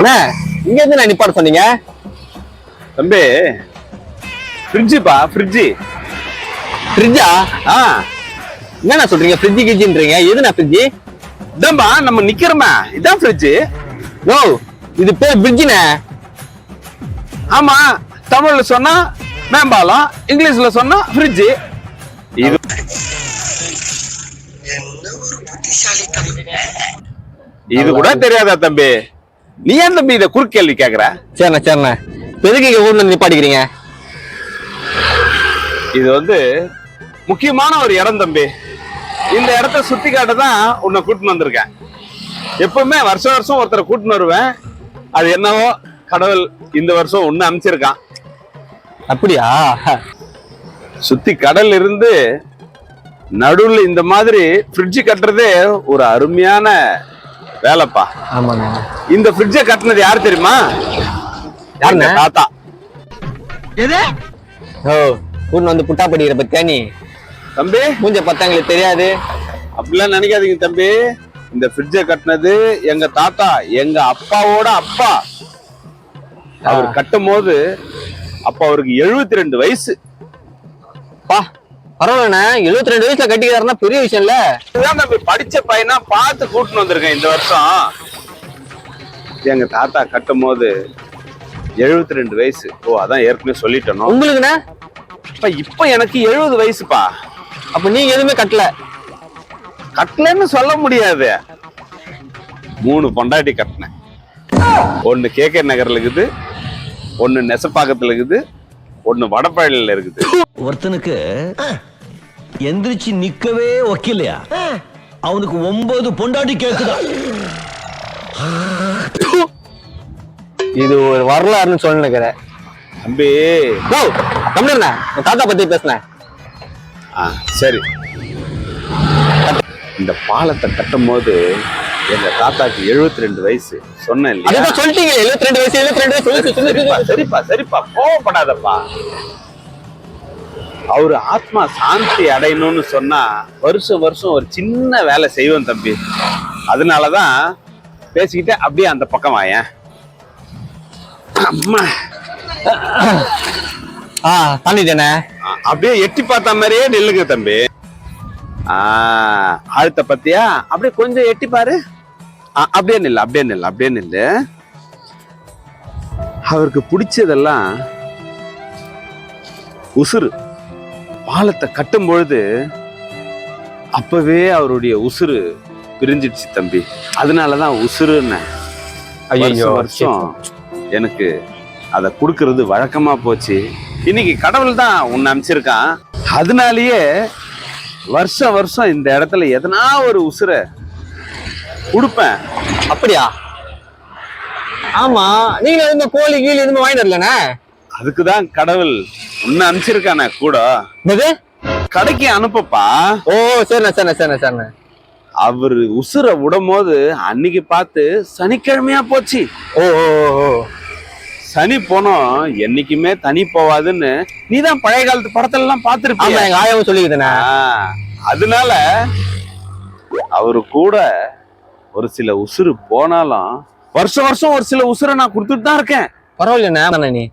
அண்ணா இங்க இருந்து நான் நிப்பாட சொன்னீங்க? தம்பி ஃப்ரிட்ஜுப்பா ஃப்ரிட்ஜு. ஃப்ரிட்ஜா? ஆ. என்னண்ணா சொல்றீங்க ஃப்ரிட்ஜ் கிஜின்றீங்க? எதுண்ணா ஃப்ரிட்ஜ்? இதான்பா நம்ம நிக்கிறோமே இதான் ஃப்ரிட்ஜு. ஓ இது பேர் ஃப்ரிட்ஜ்ண்ணே. ஆமா தமிழ்ல சொன்னா மேம்பாலம் இங்கிலீஷ்ல சொன்னா ஃப்ரிட்ஜு. இது இது கூட தெரியாதா தம்பி? நீ ஏன் தம்பி இத குறுக்கேள்வி கேக்குற? சரிண்ணா சரிண்ணா. எதுக்கு இங்க ஊர்ல நிப்பாட்டிக்கிறீங்க? இது வந்து முக்கியமான ஒரு இடம் தம்பி. இந்த இடத்த சுத்தி காட்ட தான் உன்னை கூட்டின்னு வந்திருக்கேன். எப்பவுமே வருஷம் வருஷம் ஒருத்தரை கூட்டின்னு வருவேன். அது என்னவோ கடவுள் இந்த வருஷம் ஒன்னு அமைச்சிருக்கான் அப்படியா? சுத்தி கடல் இருந்து நடுவுல இந்த மாதிரி ஃப்ரிட்ஜ் கட்டுறதே ஒரு அருமையான வேலைப்பா. ஆமாண்ணா இந்த ஃப்ரிட்ஜை கட்டினது யார் தெரியுமா? யாருண்ணே? எங்க தாத்தா. ஓ ஊர்ல வந்து புட்டா படிக்கிற பத்தியா நீ? தம்பி. மூஞ்ச பார்த்தா எங்களுக்கு தெரியாது. அப்படிலாம் நினைக்காதீங்க தம்பி. இந்த ஃப்ரிட்ஜை கட்டினது எங்க தாத்தா எங்க அப்பாவோட அப்பா. அவர் கட்டும் போது அப்ப அவருக்கு 72 ரெண்டு வயசு. பா பரவாயில்லண்ணே. எழுபத்தி ரெண்டு வயசுல கட்டிக்கிறாருன்னா பெரிய விஷயம் இல்ல இதுதான் தம்பி படிச்ச பையனா பார்த்து கூட்டின்னு வந்திருக்கேன் இந்த வருஷம். எங்க தாத்தா கட்டும் போது 72 ரெண்டு வயசு. ஓ அதான் ஏற்கனவே சொல்லிட்டணும் உங்களுக்குண்ணே? இப்ப இப்ப எனக்கு எழுபது வயசுப்பா. அப்ப நீங்க எதுவுமே கட்டல. கட்டலன்னு சொல்ல முடியாது. மூணு பொண்டாட்டி கட்டினேன். ஒன்னு கேகே நகர்ல இருக்குது ஒன்னு நெசப்பாக்கத்துல இருக்குது ஒன்னு வடபழனில இருக்குது. ஒருத்தனுக்கு எந்திரிச்சு நிக்கவே ஒக்கில்லையா அவனுக்கு ஒன்பது பொண்டாட்டி கேக்குதா? இது ஒரு வரலாறுன்னு சொல்லி நினைக்கிறேன். தம்பி. ஓ தமிழண்ணா என் தாத்தா பத்தி பேசுனேன் ஆ சரி. இந்த பாலத்தை கட்டும் போது எங்க தாத்தாக்கு 72 ரெண்டு வயசு. சொன்னேன் இல்லையா? அதுதான் சொல்லிட்டீங்க எழுபத்தி ரெண்டு வயசு எழுபத்தி ரெண்டு வயசு சரிப்பா சரிப்பா. கோவப்படாதப்பா. அவரு ஆத்மா சாந்தி அடையணும்னு சொன்னா வருஷம் வருஷம் ஒரு சின்ன வேலை செய்வோம் தம்பி. அதனாலதான் பேசிக்கிட்டே அப்படியே அந்த பக்கம் வாயேன். அம்மா. ஆ தாண்டிட்டேனே ஆ, அப்படியே எட்டி பார்த்த மாதிரியே நில்லுங்க தம்பி. ஆழ்த்த பத்தியா? அப்படியே கொஞ்சம் எட்டி பாரு. அப்படியே நில்லு அப்படியே நில்லு அப்படியே நில்லு. அவருக்கு பிடிச்சதெல்லாம் உசுறு. பாலத்தை கட்டும் பொழுது அப்பவே அவருடைய உசுறு பிரிஞ்சிடுச்சு தம்பி. அதனாலதான் உசுருன்னு ஐயோ வருஷம் எனக்கு அதை கொடுக்கறது வழக்கமா போச்சு. இன்னைக்கு கடவுள் தான் உன்னை அமைச்சிருக்கான் அதனாலயே வருஷம் வருஷம் இந்த இடத்துல எதனா ஒரு உசுரை கொடுப்பேன். அப்படியா? ஆமா நீங்க இந்த கோழி கீழ் எதுவுமே வாங்கிட்டு வரலண்ணே? அதுக்கு தான் கடவுள் உன்னை அமைச்சிருக்கானே கூட. என்னது? கடைக்கு அனுப்பப்பா. ஓ சரிண்ணே சரிண்ணே சரிண்ணே சரிண்ணே அவரு உசுரை விடும் போது அன்னைக்கு பார்த்து சனிக்கிழமையா போச்சு. ஓ ஓ சனி போனோம் என்னைக்குமே தனி போவாதுன்னு நீதான் பழைய காலத்து படத்துல எல்லாம் ஆமா பார்த்திருப்பிய எங்க ஆயாவும் சொல்லிக்குதுண்ணே. அதனால அவரு கூட ஒரு சில உசுறு போனாலும் வருஷம் வருஷம் ஒரு சில உசுரை நான் கொடுத்துட்டு தான் இருக்கேன். பரவாயில்லைண்ணே நீ.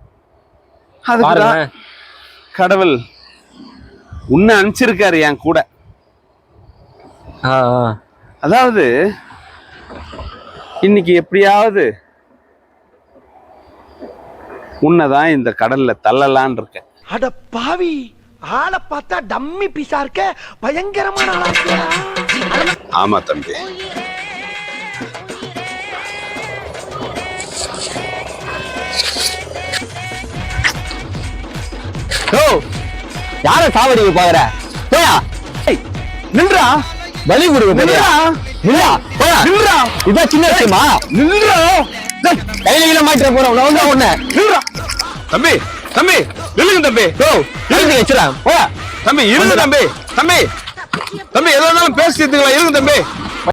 பாருங்க கடவுள் உன்னை அனுப்பிச்சிருக்காரு என் கூட. அதாவது இன்னைக்கு எப்படியாவது உன்னைதான் இந்த கடல்ல தள்ளலான் இருக்கேன். அட பாவி ஆளை பார்த்தா டம்மி பீஸா இருக்க? பயங்கரமான ஆமா தம்பி. ஓ யார சாவடிக்க பாக்குற போயா? ஏய், நில்றா. பலி கொடுக்க நில்றா. இல்ல போயா? நில்றா. இதான் சின்ன விஷயமா? டேய், கையில கீழ மாட்டிட போறோம் உன்ன ஒண்ணு நில்றா. தம்பி தம்பி நில்லுங்க தம்பி. ஓ எழுதி வச்சிடலாம் போயா? தம்பி இருங்க தம்பி. தம்பி தம்பி இருந்தாலும் பேசி தீர்த்துக்கலாம் இருங்க தம்பி.